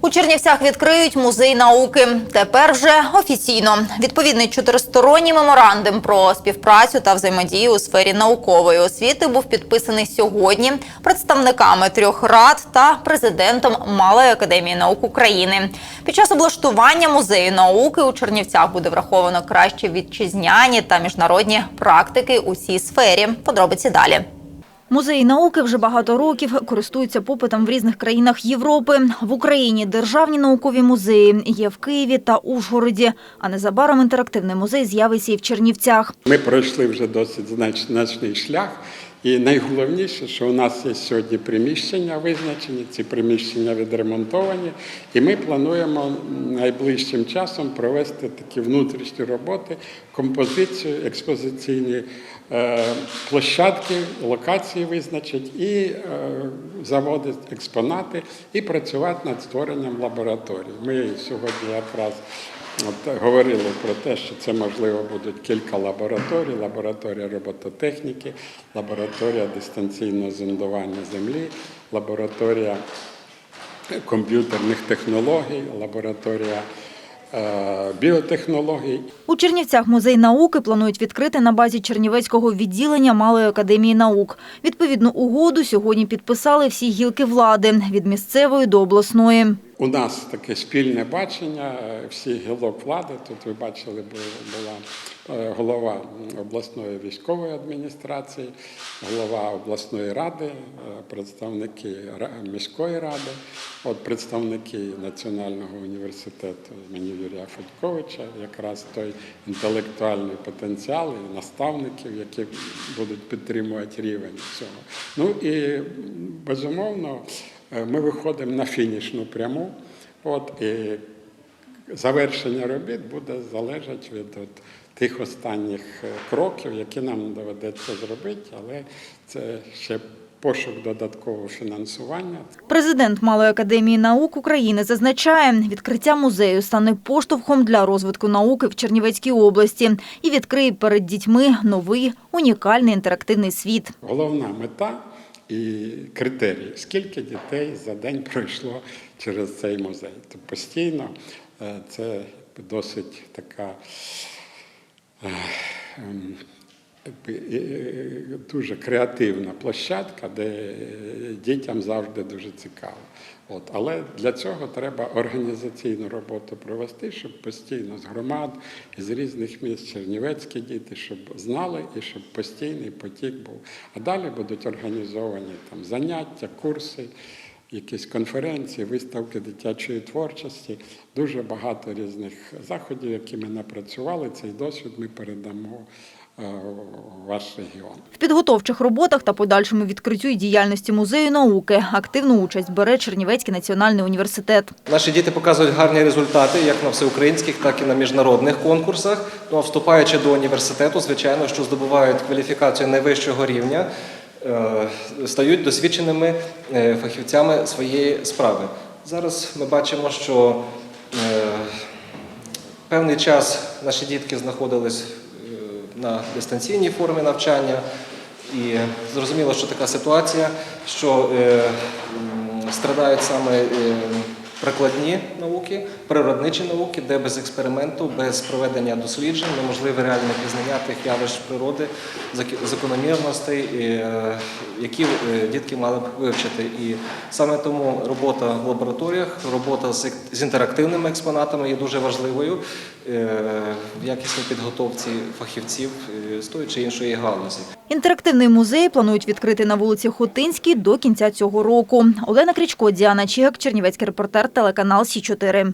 У Чернівцях відкриють музей науки. Тепер вже офіційно. Відповідний чотиристоронній меморандум про співпрацю та взаємодію у сфері наукової освіти був підписаний сьогодні представниками трьох рад та президентом Малої академії наук України. Під час облаштування музею науки у Чернівцях буде враховано кращі вітчизняні та міжнародні практики у цій сфері. Подробиці далі. Музеї науки вже багато років користуються попитом в різних країнах Європи. В Україні державні наукові музеї є в Києві та Ужгороді. А незабаром інтерактивний музей з'явиться і в Чернівцях. Ми пройшли вже досить значний шлях. І найголовніше, що у нас є сьогодні приміщення визначені, ці приміщення відремонтовані, і ми плануємо найближчим часом провести такі внутрішні роботи, композицію, експозиційні е, площадки, локації визначить і е, заводити експонати і працювати над створенням лабораторій. Ми сьогодні якраз От говорили про те, що це можливо будуть кілька лабораторій: лабораторія робототехніки, лабораторія дистанційного зондування землі, лабораторія комп'ютерних технологій, лабораторія е, біотехнологій У Чернівцях музей науки планують відкрити на базі Чернівецького відділення Малої академії наук. Відповідну угоду сьогодні підписали всі гілки влади від місцевої до обласної. У нас таке спільне бачення е, всіх гілок влади. Тут ви бачили, бу- була е, голова обласної військової адміністрації, голова обласної ради, е, представники міської ради, от представники Національного університету імені Юрія Федьковича, якраз той інтелектуальний потенціал і наставників, які будуть підтримувати рівень цього. Ну і безумовно. Е, Ми виходимо на фінішну пряму. От, і завершення робіт буде залежати від от, тих останніх е, кроків, які нам доведеться зробити, але це ще пошук додаткового фінансування. Президент Малої академії наук України зазначає, відкриття музею стане поштовхом для розвитку науки в Чернівецькій області і відкриє перед дітьми новий унікальний інтерактивний світ. Головна мета і критерії, скільки дітей за день пройшло через цей музей. То постійно е, це досить така е, ем, дуже креативна площадка, де дітям завжди дуже цікаво. От. Але для цього треба організаційну роботу провести, щоб постійно з громад із різних міст чернівецькі діти, щоб знали і щоб постійний потік був. А далі будуть організовані там заняття, курси, якісь конференції, виставки дитячої творчості. Дуже багато різних заходів, які ми напрацювали. Цей досвід ми передамо е, ваш регіон. В підготовчих роботах та подальшому відкриттю і діяльності музею науки активну участь бере Чернівецький національний університет. Наші діти показують гарні результати як на всеукраїнських, так і на міжнародних конкурсах. Ну а вступаючи до університету, звичайно, що здобувають кваліфікацію найвищого рівня, стають досвідченими е, фахівцями своєї справи. Зараз ми бачимо, що е, певний час наші дітки знаходились е, на дистанційній формі навчання. І зрозуміло, що така ситуація, що е, страдають саме е, прикладні науки, природничі науки, де без експерименту, без проведення досліджень неможливе реальне пізнання тих явищ природи, закономірностей, е, які е, дітки мали б вивчити. І саме тому робота в лабораторіях, робота з інтерактивними експонатами є дуже важливою е, в якісній підготовці фахівців з тої чи іншої галузі. Інтерактивний музей планують відкрити на вулиці Хотинській до кінця цього року. Олена Крічко, Діана Чігак, Чернівецький репортер, телеканал Сі 4